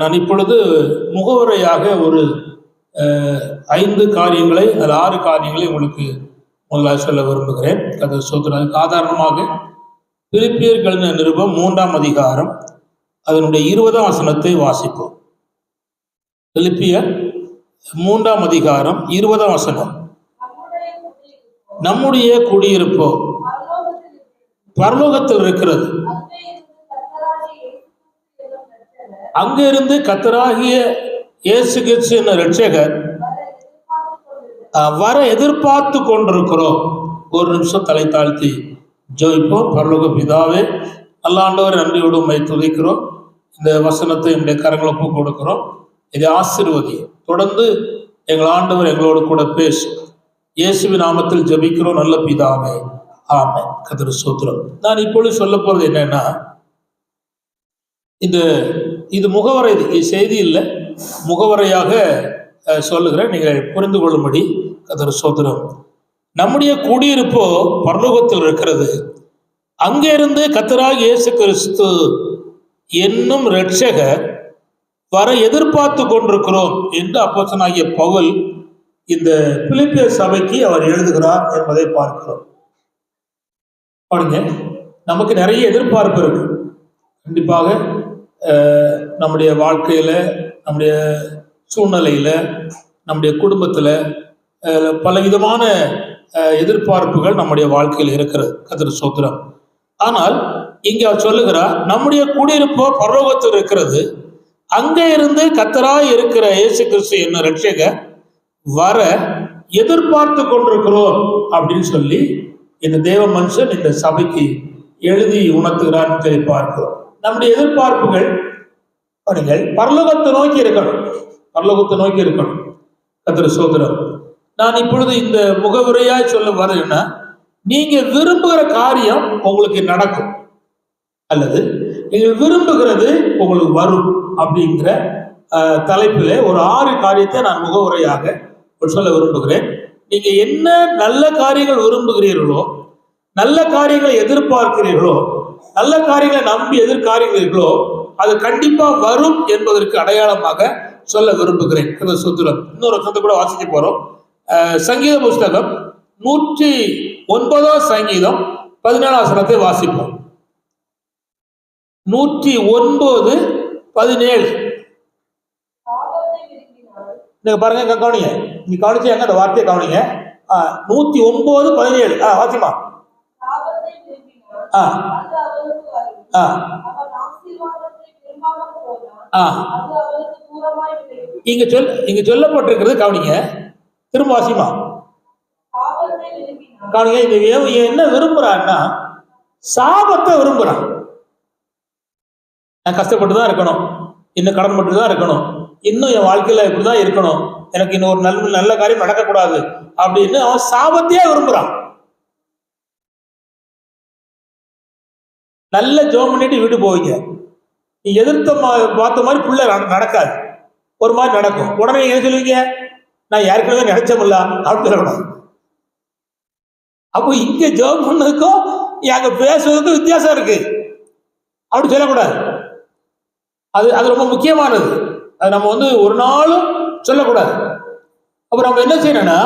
நான் இப்பொழுது முகவுரையாக ஒரு ஐந்து காரியங்களை அல்லது ஆறு காரியங்களை உங்களுக்கு முதலாக சொல்ல விரும்புகிறேன். அது சொல்கிறேன் சாதாரணமாக பிலிப்பியர்களின் நிருபம் மூன்றாம் அதிகாரம் அதனுடைய இருபதாம் வசனத்தை வாசிப்போம். பிலிப்பியர் மூன்றாம் அதிகாரம் இருபதாம் வசனம். நம்முடைய குடியிருப்போ? பரலோகத்தில் இருக்கிறது. அங்கிருந்து கத்தராகிய இயேசு கிறிஸ்து என்ன ரட்சகர் வர எதிர்பார்த்து கொண்டிருக்கிறோம். ஒரு நிமிஷம் தலை தாழ்த்தி ஜோதிப்போம் பரலோக பிதாவே அல்லாண்டவர் நன்றியோடு உண்மை துதிக்கிறோம். இந்த வசனத்தை என்னுடைய கரங்களை ஒப்பு கொடுக்கிறோம். இதை ஆசிர்வதி தொடர்ந்து எங்கள் ஆண்டவர் எங்களோடு கூட பேசு இயேசுவி நாமத்தில் ஜெபிக்கிறோம். நல்ல பிதாவே. ஆமை கதிர சூத்திரம் நான் இப்பொழுது சொல்ல போறது என்னன்னா இந்த இது முகவரை செய்தி இல்லை. முகவரையாக சொல்லுகிறேன். நீங்கள் புரிந்து கொள்ளும்படி அதர் சோதனம் நம்முடைய குடியிருப்போ பரலோகத்தில் இருக்கிறது. அங்கிருந்து கத்தராக இயேசு கிறிஸ்து என்னும் ரட்சக வர எதிர்பார்த்து கொண்டிருக்கிறோம் என்று அப்போசனாகிய பவுல் இந்த பிலிப்பிய சபைக்கு அவர் எழுதுகிறார் என்பதை பார்க்கிறோம். பாருங்க நமக்கு நிறைய எதிர்பார்ப்பு இருக்கு. கண்டிப்பாக நம்முடைய வாழ்க்கையில் நம்முடைய சூழ்நிலையில் நம்முடைய குடும்பத்தில் பலவிதமான எதிர்பார்ப்புகள் நம்முடைய வாழ்க்கையில் இருக்கிறது கதிர சோத்திரம் ஆனால் இங்கே அவர் சொல்லுகிறார் நம்முடைய குடியிருப்போ பரலோகத்தில் இருக்கிறது. அங்கே இருந்து கத்தராய் இருக்கிற இயேசு கிறிஸ்து என்ன ரட்சக வர எதிர்பார்த்து கொண்டிருக்கிறோம் அப்படின்னு சொல்லி இந்த தேவ மனுஷன் இந்த சபைக்கு எழுதி உணர்த்துகிறான்னு சொல்லி பார்க்கிறோம். நம்முடைய எதிர்பார்ப்புகள் பாருங்கள் பரலோகத்தை நோக்கி இருக்கணும். பரலோகத்தை நோக்கி இருக்கணும். கத்திர சோதரம் நான் இப்பொழுது இந்த முகவுரையாய் சொல்ல வரேன்னா நீங்க விரும்புகிற காரியம் உங்களுக்கு நடக்கும். அல்லது நீங்கள் விரும்புகிறது உங்களுக்கு வரும் அப்படிங்கிற தலைப்பில் ஒரு ஆறு காரியத்தை நான் முகவுரையாக சொல்ல விரும்புகிறேன். நீங்க என்ன நல்ல காரியங்கள் விரும்புகிறீர்களோ நல்ல காரியங்களை எதிர்பார்க்கிறீர்களோ நல்ல காரியங்களை நம்பி எதிர்காரியங்களோ அது கண்டிப்பா வரும் என்பதற்கு அடையாளமாக சொல்ல விரும்புகிறேன். அந்த சுத்திரம். இன்னொரு சொத்து கூட வாசிக்க போறோம். சங்கீத புஸ்தகம் நூற்றி ஒன்பதாம் சங்கீதம் பதினேழாம் சனத்தை வாசிப்போம். நூற்றி ஒன்பது பதினேழு. நீங்க பாருங்க கவனிங்க. நீ கவனிச்சு எங்க அந்த வார்த்தையை கவனிங்க? நூத்தி ஒன்பது பதினேழு. ஆ வாசிமா ஆ. ஆ ஆ இங்க சொல் இங்க சொல்லப்பட்டிருக்கிறது கவனிங்க திரும்ப வாசிமா கவனிங்க இவன் இவன் என்ன விரும்புறான்னா சாபத்தை விரும்புறான் நான் கஷ்டப்பட்டு தான் இருக்கணும் இன்னும் கடன் மட்டும் தான் இருக்கணும் இன்னும் என் வாழ்க்கையில இப்படிதான் இருக்கணும் எனக்கு இன்னும் ஒரு நல்ல நல்ல காரியம் நடக்கக்கூடாது அப்படின்னு அவன் சாபத்தையே விரும்புறான் நல்ல ஜோம் பண்ணிட்டு வீட்டு போவீங்க. நீ எதிர்த்த பார்த்த மாதிரி புள்ள நடக்காது. ஒரு மாதிரி நடக்கும். உடனே நீங்க என்ன சொல்லுவீங்க? நான் ஏற்கனவே நினைச்சமில்ல அப்படின்னு சொல்லக்கூடாது அப்போ இங்க ஜோம் பண்ணதுக்கும் அங்க பேசுவதுக்கும் வித்தியாசம் இருக்கு. அப்படி சொல்லக்கூடாது. அது அது ரொம்ப முக்கியமானது. அது நம்ம வந்து ஒரு நாளும் சொல்லக்கூடாது. அப்போ நம்ம என்ன செய்யணும்னா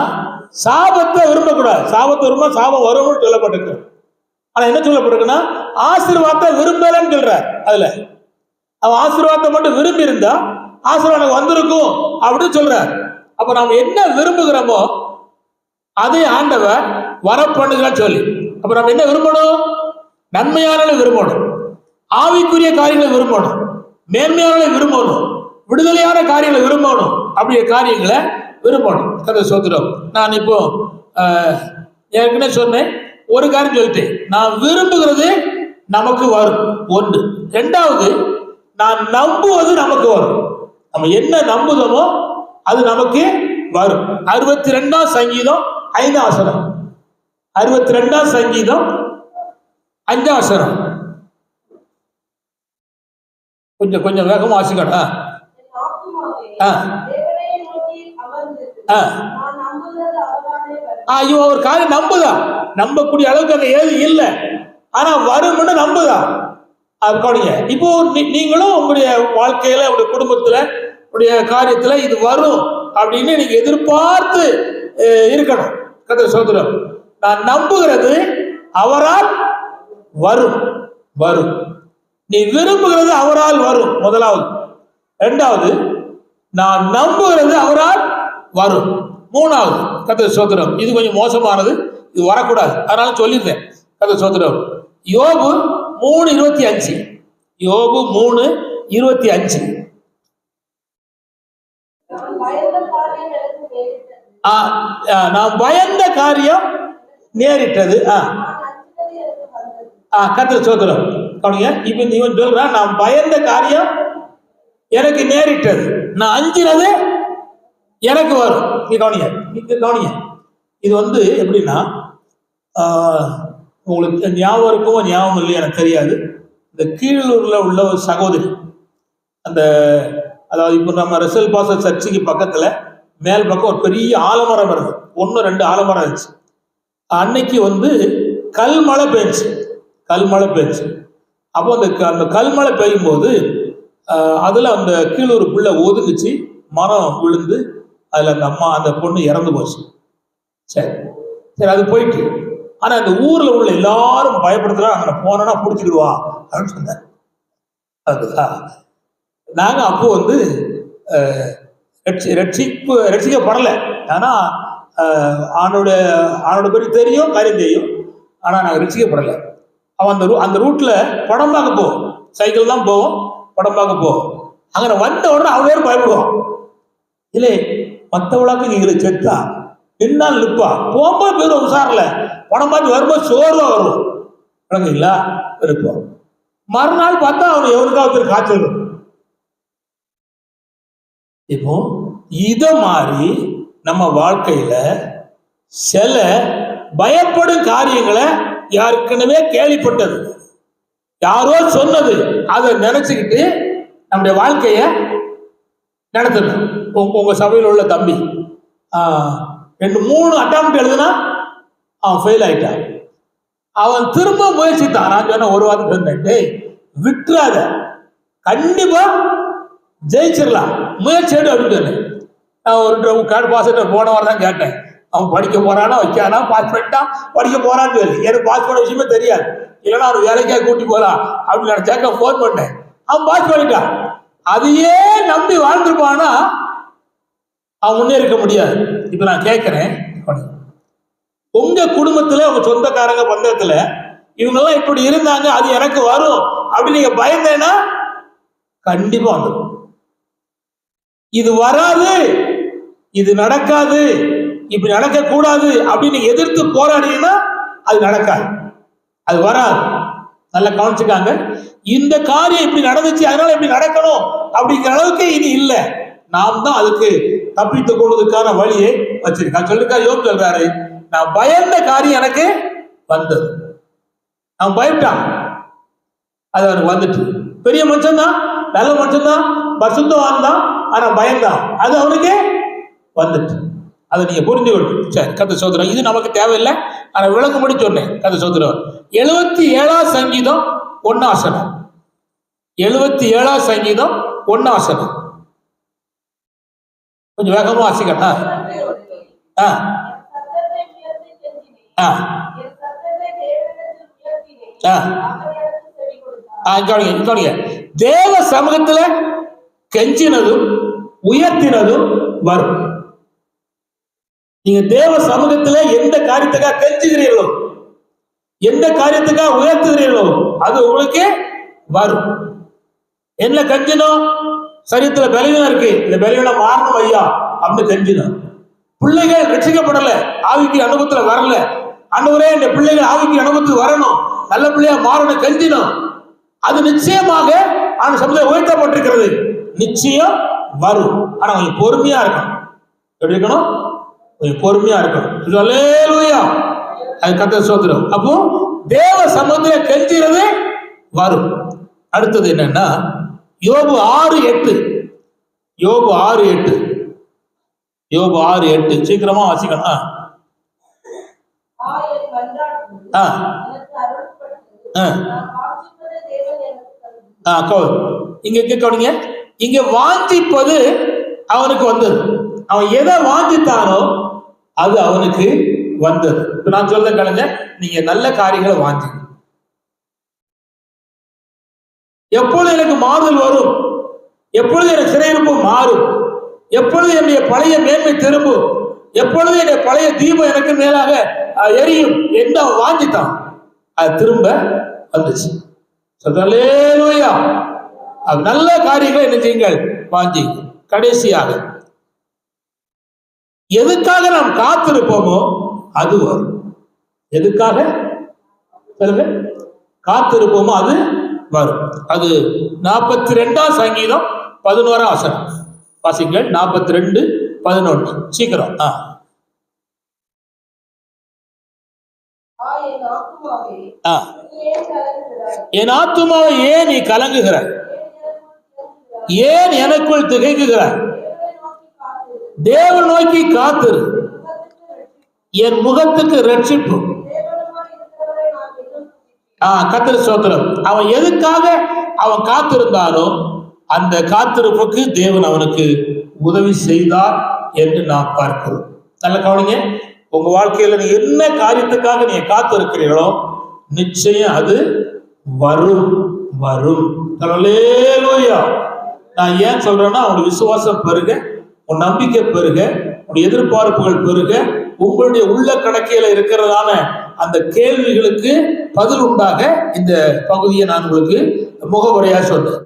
சாபத்தை விரும்பக்கூடாது. சாபத்தை விரும்ப சாபம் வரும்னு சொல்லப்பட்டிருக்கு. ஆனால் என்ன சொல்லப்பட்டிருக்குன்னா ஆசீர்வாதத்தை விரும்பலன்னு சொல்றார். அதுல. அவன் ஆசீர்வாதத்தை மட்டும் விரும்பி இருந்தா ஆசீர்வாதம் வந்திருக்கும் அப்படின்னு சொல்றார். அப்ப நாம் என்ன விரும்புகிறோமோ அதை ஆண்டவர் வர பண்ணுகிறான்னு சொல்லி. அப்ப நம்ம என்ன விரும்பணும்? நன்மையான விரும்பணும். ஆவிக்குரிய காரியங்களை விரும்பணும். மேன்மையான விரும்பணும். விடுதலையான காரியங்களை விரும்பணும். அப்படிய காரியங்களை விரும்பணும். கதை சொல்கிறோம் நான் இப்போ ஏற்கனவே சொன்னேன். ஒரு காரியம் சொல்லிட்டேன். நான் விரும்புகிறது நமக்கு வரும். ஒன்று. ரெண்டாவது நான் நம்புவது நமக்கு வரும். நம்ம என்ன நம்புதமோ அது நமக்கு வரும். அறுபத்தி ரெண்டாம் சங்கீதம் ஐந்தாம் வசனம் அறுபத்தி ரெண்டாம் சங்கீதம் அஞ்சாம் கொஞ்சம் கொஞ்சம் வேகமாக வாசிக்கடா ஆ. ஆ. ஆ. இவன் ஒரு காரியம் நம்புதான். நம்பக்கூடிய அளவுக்கு அந்த ஏது இல்லை. ஆனா வரும்னு நம்புதான் அது கவனிங்க. இப்போ நீ- நீங்களும் உங்களுடைய வாழ்க்கையில உங்களுடைய குடும்பத்துல உங்களுடைய காரியத்துல இது வரும் அப்படின்னு நீங்க எதிர்பார்த்து இருக்கணும். கதை சொல்கிறோம் நான் நம்புகிறது அவரால் வரும் வரும். நீ விரும்புகிறது அவரால் வரும். முதலாவது. ரெண்டாவது நான் நம்புகிறது அவரால் வரும். மூணாவது கதை சோதரம் இது கொஞ்சம் மோசமானது. இது வரக்கூடாது. அதனால சொல்லியிருந்தேன் கதை சோதரம் யோபு மூணு இருபத்தி அஞ்சு. யோபு மூணு இருபத்தி அஞ்சு. நான் பயந்த காரியம் நேரிட்டது. ஆ, ஆ, நான் பயந்த காரியம் நேரிட்டது. ஆ. ஆ கத்திர சோதரம் கவனிங்க இப்போ இவன் சொல்றான் நான் பயந்த காரியம் எனக்கு நேரிட்டது. நான் அஞ்சினது எனக்கு வரும். நீ கவனிங்க இது கவனிங்க. இது வந்து எப்படின்னா உங்களுக்கு ஞாபகம் இருக்குமோ ஞாபகம் இல்லையோ எனக்கு தெரியாது. இந்த கீழூரில் உள்ள ஒரு சகோதரி அந்த அதாவது இப்போ நம்ம ரசல் பாச சர்ச்சுக்கு பக்கத்தில் மேல் பக்கம் ஒரு பெரிய ஆலமரம் இருந்தது ஒன்று ரெண்டு ஆலமரம் இருந்துச்சு. அன்னைக்கு வந்து கல்மழை பெய்ஞ்சு கல்மழை பெய்ஞ்சு அப்போ அந்த க- அந்த கல்மழை பெய்யும் போது அதில் அந்த கீழூர் புள்ள ஒதுங்குச்சு. மரம் விழுந்து அதில் அந்த அம்மா அந்த பொண்ணு இறந்து போச்சு. சரி. சரி அது போயிட்டு ஆனால் அந்த ஊரில் உள்ள எல்லாரும் பயப்படுத்துறா அங்கே போனோன்னா பிடிச்சிக்கிடுவா அப்படின்னு சொன்னார். நாங்க நாங்கள் அப்போ வந்து ரட்சிப்பு ரட்சிக்கப்படலை. ஆனால் ஆணோட ஆணோட பேர் தெரியும் காரியம் தெரியும். ஆனால் நாங்கள் ரட்சிக்கப்படலை. அவன் அந்த ரூ அந்த ரூட்டில் படம் பார்க்க போவோம். சைக்கிள் தான் போவோம் படம் பார்க்க போவோம். அங்கே வந்த உடனே அவன் பேர் பயப்படுவான். இல்லை மற்றவளாக்கு நீங்கள் செத்தா? நின்னால் நிற்பா போகும்போது போயிடும் உசாரில் படம் பார்த்து வரும்போது சோர்வாக வரும் விளங்குங்களா இருப்போம் மறுநாள் பார்த்தா அவன் எவனுக்காவது ஒரு காய்ச்சல் இப்போ இதை மாதிரி நம்ம வாழ்க்கையில சில பயப்படும் காரியங்களை ஏற்கனவே கேள்விப்பட்டது. யாரோ சொன்னது. அதை நினைச்சுக்கிட்டு நம்முடைய வாழ்க்கைய நடத்தணும். உங்க சபையில் உள்ள தம்பி. ரெண்டு மூணு அட்டம் எழுதுனா அவன் ஃபெயில் ஆயிட்டான். அவன் திரும்ப முயற்சித்தான். நான் சொன்ன ஒரு வாரம் சொன்னேன் டேய் விட்டுறாத. கண்டிப்பா ஜெயிச்சிடலாம். முயற்சி எடு அப்படின்னு சொன்னேன். நான் ஒரு கார்டு பாஸ் போன வாரம் தான் கேட்டேன். அவன் படிக்க போறானா வைக்கானா பாஸ் பண்ணிட்டான் படிக்க போறான்னு சொல்லி எனக்கு பாஸ் பண்ண விஷயமே தெரியாது. இல்லைன்னா அவன் வேலைக்காக கூட்டி போலாம் அப்படின்னு நினைச்சாக்க ஃபோன் பண்ணேன். அவன் பாஸ் பண்ணிட்டான். அதையே நம்பி வாழ்ந்துருப்பானா? அவன் முன்னேறிக்க முடியாது. இப்போ நான் கேட்குறேன் உங்கள் குடும்பத்தில் உங்கள் சொந்தக்காரங்க பந்தத்தில் இவங்கெல்லாம் இப்படி இருந்தாங்க அது எனக்கு வரும் அப்படின்னு நீங்கள் பயந்தேன்னா கண்டிப்பாக வந்துடும் இது வராது இது நடக்காது இப்படி நடக்கக்கூடாது அப்படின்னு எதிர்த்து போராடினீங்கன்னா அது நடக்காது. அது வராது. நல்லா கவனிச்சுக்காங்க. இந்த காரியம் இப்படி நடந்துச்சு அதனால இப்படி நடக்கணும் அப்படிங்கிற அளவுக்கு இனி இல்லை. நாம் தான் அதுக்கு தப்பித்து கொள்வதற்கான வழியை வச்சிருக்கான் சொல்லிருக்கா யோக சொல்றாரு. நான் பயந்த காரியம் எனக்கு வந்தது. அவன் பயப்பட்டான். அது அவனுக்கு வந்துட்டு. பெரிய மனுஷன்தான் நல்ல மனுஷன்தான் பசுத்தவான் தான் ஆனா பயந்தான். அது அவனுக்கு வந்துட்டு. அதை நீங்க புரிஞ்சுக்கணும் சரி கதை சோதரம் இது நமக்கு தேவையில்லை. ஆனா விளக்கும்படி சொன்னேன் கதை சோதரம் எழுபத்தி ஏழாம் சங்கீதம் ஒன்னாசனம் எழுபத்தி ஏழாம் சங்கீதம் ஒன்னாசனம் கொஞ்சம் வேகமாக வாசிக்கட்டா ஆ. ஆ. ஆ. ஆ, கவனிங்க தொடங்க தேவ சமூகத்துல கெஞ்சினதும் உயர்த்தினதும் வரும். நீங்க தேவ சமூகத்துல எந்த காரியத்துக்காக கெஞ்சுகிறீர்களோ எந்த காரியத்துக்காக உயர்த்துகிறீர்களோ அது உங்களுக்கு வரும். என்ன கெஞ்சணும் சரீரத்துல பலவீனம் இருக்கு. இந்த பலவீனம் மாறணும் ஐயா அப்படின்னு தெரிஞ்சுதான். பிள்ளைகள் ரசிக்கப்படல. ஆவிக்கு அனுபவத்துல வரல. ஆண்டவரே இந்த பிள்ளைகள் ஆவிக்கு அனுபவத்துக்கு வரணும். நல்ல பிள்ளையா மாறணும் கெஞ்சினும் அது நிச்சயமாக ஆன சமுதாயம் உயர்த்தப்பட்டிருக்கிறது. நிச்சயம் வரும். ஆனா கொஞ்சம் பொறுமையா இருக்கணும். எப்படி இருக்கணும்? கொஞ்சம் பொறுமையா இருக்கணும். அது கத்த சோதரம் அப்போ தேவ சமுதாயம் கெஞ்சிறது வரும். அடுத்தது என்னன்னா யோபு ஆறு எட்டு. யோபு ஆறு எட்டு. யோபு ஆறு எட்டு. சீக்கிரமா வாசிக்கணும். இங்க கவனிங்க? இங்க வாஞ்சிப்பது அவனுக்கு வந்தது. அவன் எதை வாஞ்சித்தானோ அது அவனுக்கு வந்தது. இப்ப நான் சொல்ல கலைஞ நீங்க நல்ல காரியங்களை வாஞ்சி எப்பொழுது எனக்கு மாறுதல் வரும்? எப்பொழுது எனக்கு சிறையிருப்பு மாறும்? எப்பொழுது என்னுடைய பழைய மேன்மை திரும்பும்? எப்பொழுது என்னுடைய பழைய தீபம் எனக்கு மேலாக எரியும் என்று அவன் வாஞ்சித்தான். அது திரும்ப வந்துச்சு. சொல்லலேலூயா அது நல்ல காரியங்களை என்ன செய்யுங்கள்? வாஞ்சி கடைசியாக எதுக்காக நாம் காத்திருப்போமோ அது வரும். எதுக்காக? சொல்லுங்க. காத்திருப்போமோ அது வரும். அது நாற்பத்தி ரெண்டாம் சங்கீதம் பதினோரா வசனம் வாசிங்கள் நாற்பத்தி ரெண்டு பதினொன்று. சீக்கிரம். ஆ. ஆ. என் ஏன் ஆத்துமாவை ஏன் நீ கலங்குகிறாய்? ஏன் எனக்குள் திகைக்குகிறாய்? தேவ நோக்கி காத்திரு. என் முகத்துக்கு ரட்சிப்பு. கத்திர சோத்திரம் அவன் எதுக்காக அவன் காத்திருந்தானோ அந்த காத்திருப்புக்கு தேவன் அவனுக்கு உதவி செய்தார் என்று நாம் பார்க்கிறோம். நல்ல கவனிங்க. உங்க வாழ்க்கையில நீ என்ன காரியத்துக்காக நீங்க காத்திருக்கிறீர்களோ நிச்சயம் அது வரும் வரும். ஹல்லேலூயா நான் ஏன் சொல்றேன்னா உங்களுடைய விசுவாசம் பெருக உன் நம்பிக்கை பெருக உன் எதிர்பார்ப்புகள் பெருக உங்களுடைய உள்ள கணக்கையில இருக்கிறதான அந்த கேள்விகளுக்கு பதில் உண்டாக இந்த பகுதியை நான் உங்களுக்கு முகவுரையா சொன்னேன்.